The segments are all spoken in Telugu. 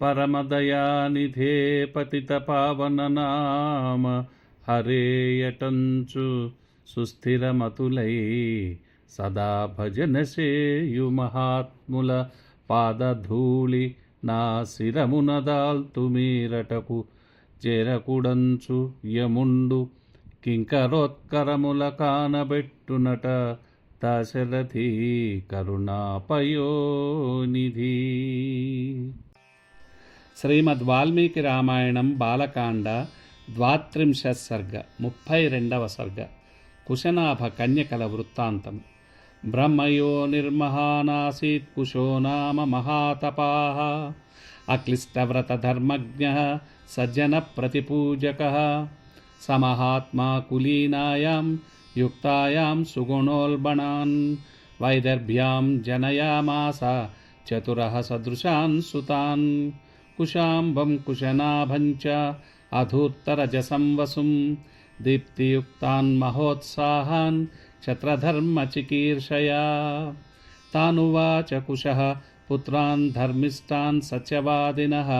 పరమదయానిధే పతిత పావన నామ హరేయటంచు సుస్థిరమతులై సదా భజన సేయు మహాత్ముల పాదధూళి నా శిరమున దాల్తు మీరటకు చేరకుడంచు యముండు కింకరోత్కరముల కానబెట్టునట దశరథి కరుణాపయోనిధి. శ్రీమద్ వాల్మీకి రామాయణం బాలకాండ ద్వాత్రింశ సర్గ ముప్పై రెండవ సర్గ కుశనాభ కన్యకల వృత్తాంతం. బ్రహ్మయో నిర్మహానాసీత్ కుశో నామ మహాతపా అక్లిష్టవ్రతధర్మజ్ఞ సజ్జన ప్రతిపూజక సమహాత్మా కులీనాయాం యుక్తాయాం సుగుణోల్బణాన్ వైదర్భ్యాం జనయామాస చతుర సదృశాన్ సుతాన్. కుశాంబం కుశనాభం చ అధూత్తరజసం వసుం దీప్తియుక్తాన్ మహోత్సాహాన్ క్షత్రధర్మచికీర్షయా తానువాచ కుశः పుత్రాన్ ధర్మిష్టాన్ సత్యవాదినः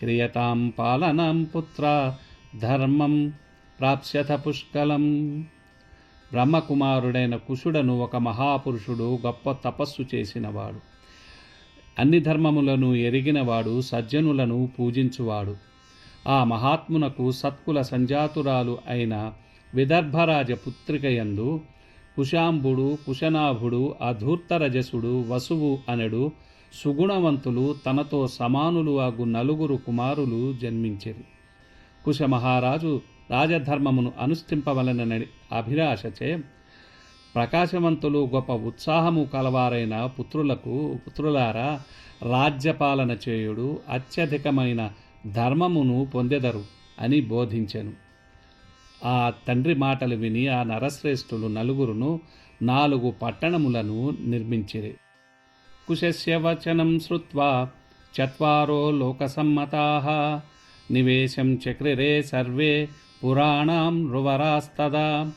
క్రియతాం పాలనం పుత్ర ధర్మం ప్రాప్స్యథ పుష్కలం బ్రహ్మకుమారుడైన కుశుడను ఒక మహాపురుషుడు గొప్ప తపస్సు చేసినవాడు। అన్ని ధర్మములను ఎరిగినవాడు సజ్జనులను పూజించువాడు. ఆ మహాత్మునకు సత్కుల సంజాతురాలు అయిన విదర్భరాజ పుత్రికయందు కుశాంబుడు కుశనాభుడు అధూర్తరజసుడు వసువు అనడు సుగుణవంతులు తనతో సమానులు అగు నలుగురు కుమారులు జన్మించిరి. కుశమహారాజు రాజధర్మమును అనుష్ఠింపవలనని అభిలాషచే ప్రకాశవంతులు గొప్ప ఉత్సాహము కలవారైన పుత్రులకు పుత్రులారా రాజ్యపాలన చేయుడు అత్యధికమైన ధర్మమును పొందెదరు అని బోధించెను. ఆ తండ్రి మాటలు విని ఆ నరశ్రేష్ఠులు నలుగురును నాలుగు పట్టణములను నిర్మించిరి. కుశస్య వచనం శ్రుత్వా చత్వారో లోకసమ్మతా. నివేశం చక్రిరే సర్వే పురాణాం రువరాస్తదా.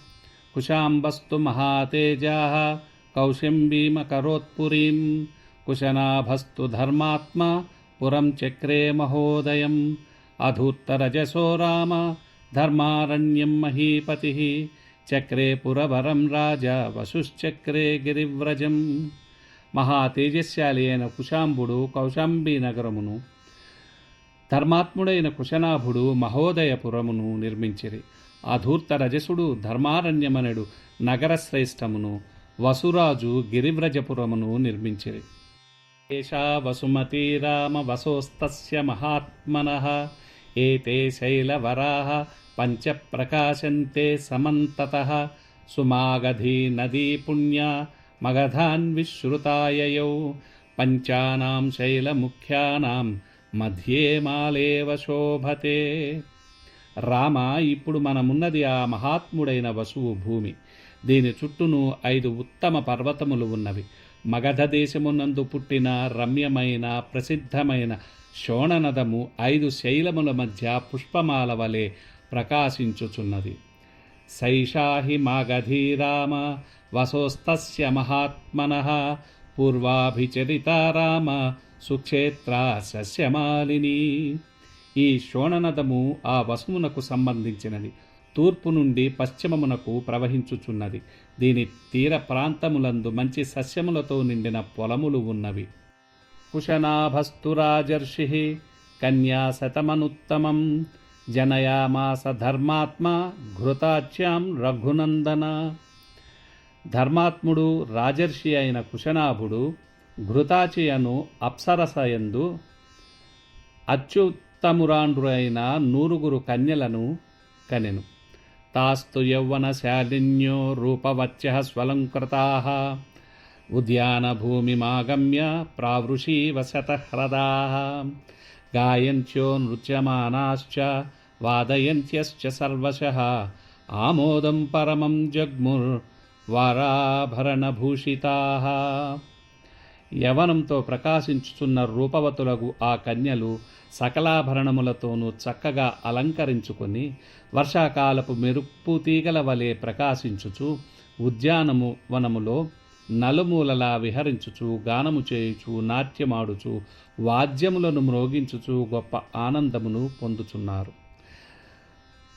కుశాంబస్తు మహాతేజాः కౌశంబీమకరోత్పురీం కుశనాభస్తు ధర్మాత్మా పురం చక్రే మహోదయం అధూత్తరజసో రామ ధర్మారణ్యం మహీపతి చక్రే పురవరం రాజా వశుశ్చక్రే గిరివ్రజం మహాతేజస్శాలి అయిన కుశాంబుడు కౌశాంబీ నగరమును ధర్మాత్ముడైన కుశనాభుడు మహోదయపురమును నిర్మించిరి అధూర్త రజసుడు ధర్మారణ్యమనడు నగరశ్రేష్టమును వసురాజు గిరివ్రజపురమును నిర్మించిరి. ఏషా వసుమతి రామ వసోస్తస్య మహాత్మన ఏతే శైలవరాహ పంచప్రకాశంతే సమంతత సుమాగధీ నదీ పుణ్యా మగధాన్విశ్రుతాయయౌ పంచానాం శైలముఖ్యానాం మధ్యే మాలేవ శోభతే. రామ ఇప్పుడు మనమున్నది ఆ మహాత్ముడైన వసువు భూమి. దీని చుట్టూను ఐదు ఉత్తమ పర్వతములు ఉన్నవి. మగధ దేశమునందు పుట్టిన రమ్యమైన ప్రసిద్ధమైన శోణనదము ఐదు శైలముల మధ్య పుష్పమాల వలె ప్రకాశించుచున్నది. సైషాహి మాగధీరామ వసోస్తస్య మహాత్మన పూర్వాభిచరిత రామ సుక్షేత్ర సస్యమాలిని. ఈ శోణనదము ఆ వసువునకు సంబంధించినది. తూర్పు నుండి పశ్చిమమునకు ప్రవహించుచున్నది. దీని తీర ప్రాంతములందు మంచి సస్యములతో నిండిన పొలములు ఉన్నవి. కుశనాభస్తు రాజర్షి కన్యాశతమనుత్తమం జనయామాస ధర్మాత్మ ఘృతాచ్యాం రఘునందన. ధర్మాత్ముడు రాజర్షి అయిన కుశనాభుడు ఘృతాచియను అప్సరసయందు అత్యుత్తమురాండ్రు అయిన నూరుగురు కన్యలను కనెను. తాస్తు యౌవనశాలిన్యో రూపవత్య స్వలంకృతా. ఉద్యానభూమిమాగమ్య ప్రావృషీవ శతహ్రదా. గాయంత్యో నృత్యమానాశ్చ వాదయంత్యశ్చ సర్వశ. ఆమోదం పరమం జగ్ముర్ వారాభరణభూషితాః. యవనంతో ప్రకాశించుచున్న రూపవతులకు ఆ కన్యలు సకలాభరణములతోనూ చక్కగా అలంకరించుకొని వర్షాకాలపు మెరుపు తీగల వలె ప్రకాశించుచు ఉద్యానము వనములో నలుమూలలా విహరించుచు గానము చేయుచు నాట్యమాడుచు వాద్యములను మ్రోగించుచు గొప్ప ఆనందమును పొందుచున్నారు.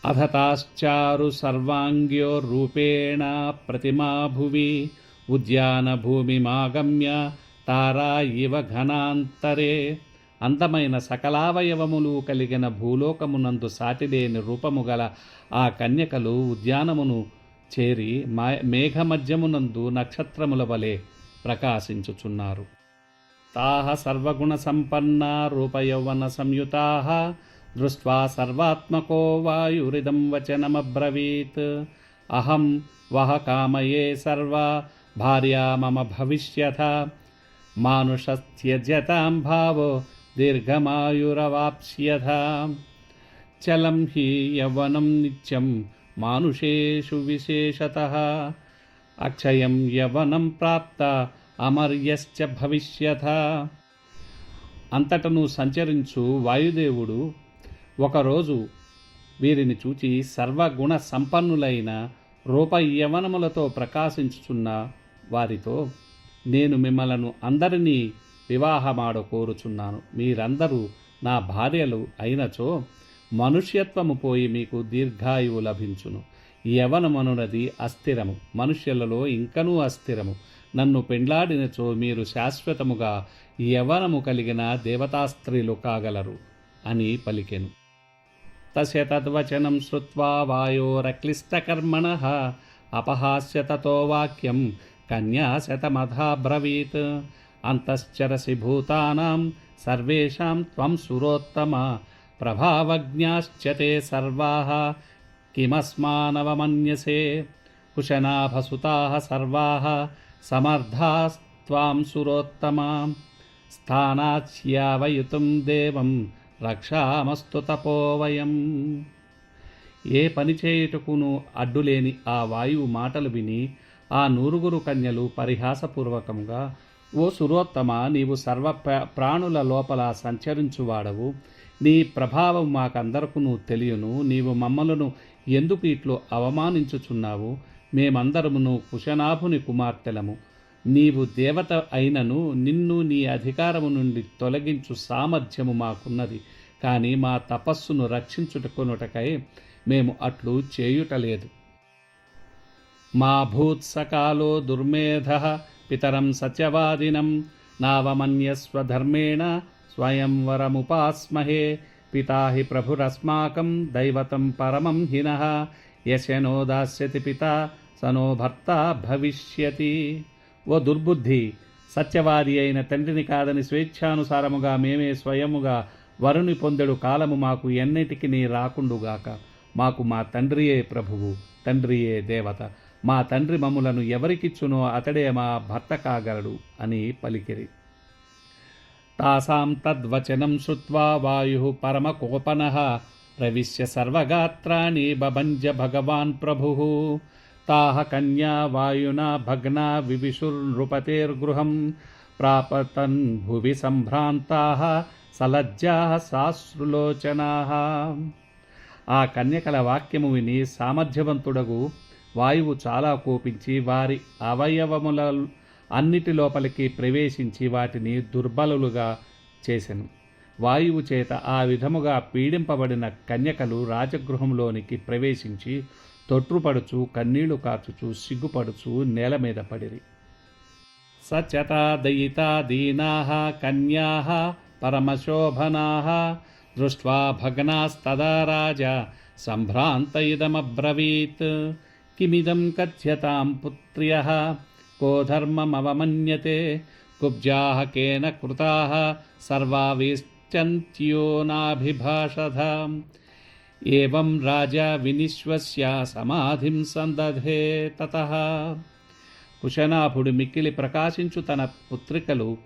అధతాశ్చారు సర్వాంగ్యో రూపేణ ప్రతిమా భువి ఉద్యానభూమిమాగమ్య తారా ఇవ ఘనాంతరే. అందమైన సకలావయవములు కలిగిన భూలోకమునందు సాటిలేని రూపము గల ఆ కన్యకలు ఉద్యానమును చేరి మా మేఘమధ్యమునందు నక్షత్రముల వలె ప్రకాశించుచున్నారు. తాహ సర్వగుణ సంపన్న రూపయౌవన సంయుతా దృష్ట్వా సర్వాత్మకో వాయురిదం వచనమబ్రవీత్. అహం వహ కామయే సర్వ. భార్యా మమ భవిష్యథ మానుషస్త్యజ్యతాం భావో దీర్ఘమాయురవాప్స్యథ చలం హి యవనం నిత్యం మానుషేషు విశేషత అక్షయం యవనం ప్రాప్త అమర్యశ్చ భవిష్యథ అంతటను సంచరించు వాయుదేవుడు ఒకరోజు వీరిని చూచి సర్వగుణ సంపన్నులైన రూప యవనములతో ప్రకాశించుచున్న వారితో నేను మిమ్మలను అందరినీ వివాహమాడ కోరుచున్నాను. మీరందరూ నా భార్యలు అయినచో మనుష్యత్వము పోయి మీకు దీర్ఘాయువు లభించును. యవనమనునది అస్థిరము మనుష్యులలో ఇంకనూ అస్థిరము. నన్ను పెండ్లాడినచో మీరు శాశ్వతముగా యవనము కలిగిన దేవతాస్త్రీలు కాగలరు అని పలికెను. తస్య తద్వచనం శ్రుత్వా వాయోరక్లిష్టకర్మణ అపహాస్య తతో వాక్యం కన్యాశతమధాబ్రవీత్ అంతశ్చరసి భూతానాం సర్వేషాం త్వం సురోత్తమ. ప్రభావజ్ఞాశ్చ తే సర్వాः. కిమస్మానవమన్యసే. కుశనాభసుతాः సర్వాः. సమర్థాస్త్వాం సురోత్తమా. స్థానాచ్యావయుతుం దేవం రక్షామస్తు తపోవయం ఏ పని చేయుటకును అడ్డులేని ఆ వాయువు మాటలు విని ఆ నూరుగురు కన్యలు పరిహాసపూర్వకంగా ఓ సురోత్తమ నీవు సర్వ ప్రాణుల లోపల సంచరించువాడవు. నీ ప్రభావం మాకందరకును తెలియను. నీవు మమ్మలను ఎందుకు ఇట్లు అవమానించుచున్నావు? మేమందరమును కుశనాభుని కుమార్తెలము. నీవు దేవత అయినను నిన్ను నీ అధికారము నుండి తొలగించు సామర్థ్యము మాకున్నది. కానీ మా తపస్సును రక్షించుటకొనుటకై మేము అట్లు చేయుటలేదు. మా భూత్సకాలో దుర్మేధ పితరం సత్యవాదినం నావమన్యస్వధర్మేణ స్వయంవరముపాస్మహే పితా హి ప్రభురస్మాకం దైవతం పరమం హిన యశనో దాస్యతి పిత సనో భర్త భవిష్యతి. ఓ దుర్బుద్ధి సత్యవాది అయిన తండ్రిని కాదని స్వేచ్ఛానుసారముగా మేమే స్వయముగా వరుని పొందెడు కాలము మాకు ఎన్నిటికి నీ రాకుండుగాక. మాకు మా తండ్రియే ప్రభువు తండ్రియే దేవత. మా తండ్రి మమ్ములను ఎవరికిచ్చునో అతడే మా భర్త కాగలడు అని పలికిరి. తాసాం తద్వచనం శ్రుత్వా వాయు పరమకోపన ప్రవిశ్య సర్వగాత్రాణి బభంజ భగవాన్ ప్రభు. తాహ కన్యా వాయునా భగ్నా వివిశుర్నృపతేర్గృహం ప్రాపతన్ భువి సంభ్రాంతా సలజ్జా సాశ్రులోచనా ఆ కన్యకల వాక్యము విని సామర్థ్యవంతుడగు వాయువు చాలా కోపించి వారి అవయవముల అన్నిటి లోపలికి ప్రవేశించి వాటిని దుర్బలులుగా చేసెను. వాయువు చేత ఆ విధముగా పీడింపబడిన కన్యకలు రాజగృహంలోనికి ప్రవేశించి తొట్రుపడుచు కన్నీళ్ళు కార్చుచు సిగ్గుపడుచు నేల మీద పడిరి. సచతా దయితా దీనా కన్యా పరమశోభనా దృష్ట్వా భగ్నాస్తదా రాజా సంభ్రాంత ఇదమబ్రవీత్. కిమిదం కథ్యతాం పుత్ర్య? కో ధర్మమవమన్యతే? కుబ్జాः కేన కృతాः? సర్వావిశ్చంత్యో నాభిభాషధ? రాజా వినిశ్వస్య సమాధిం సందధే తతః? కుశనాభుడు మిక్కిలి ప్రకాశించు తన పుత్రికలు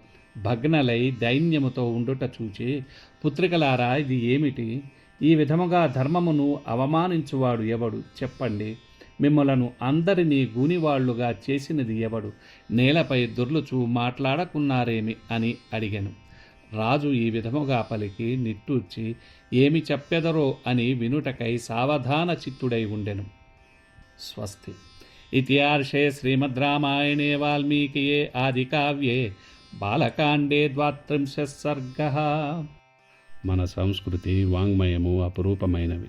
భగ్నలై దైన్యముతో ఉండుట చూచి. పుత్రికలారా ఇది ఏమిటి? ఈ విధముగా ధర్మమును అవమానించువాడు ఎవడు? చెప్పండి. మిమ్మలను అందరినీ గూనివాళ్ళుగా చేసినది ఎవడు? నేలపై దొర్లుచు మాట్లాడకున్నారేమి? అని అడిగాను. రాజు ఈ విధముగా పలికి నిట్టూర్చి ఏమి చెప్పెదరో అని వినుటకై సావధాన చిత్తుడై ఉండెను. స్వస్తి. ఇతిహార్షే శ్రీమద్రామాయణే వాల్మీకియే ఆదికావ్యే బాలకాండే ద్వాత్రింశ సర్గ. మన సంస్కృతి వాంగ్మయము అపురూపమైనవి.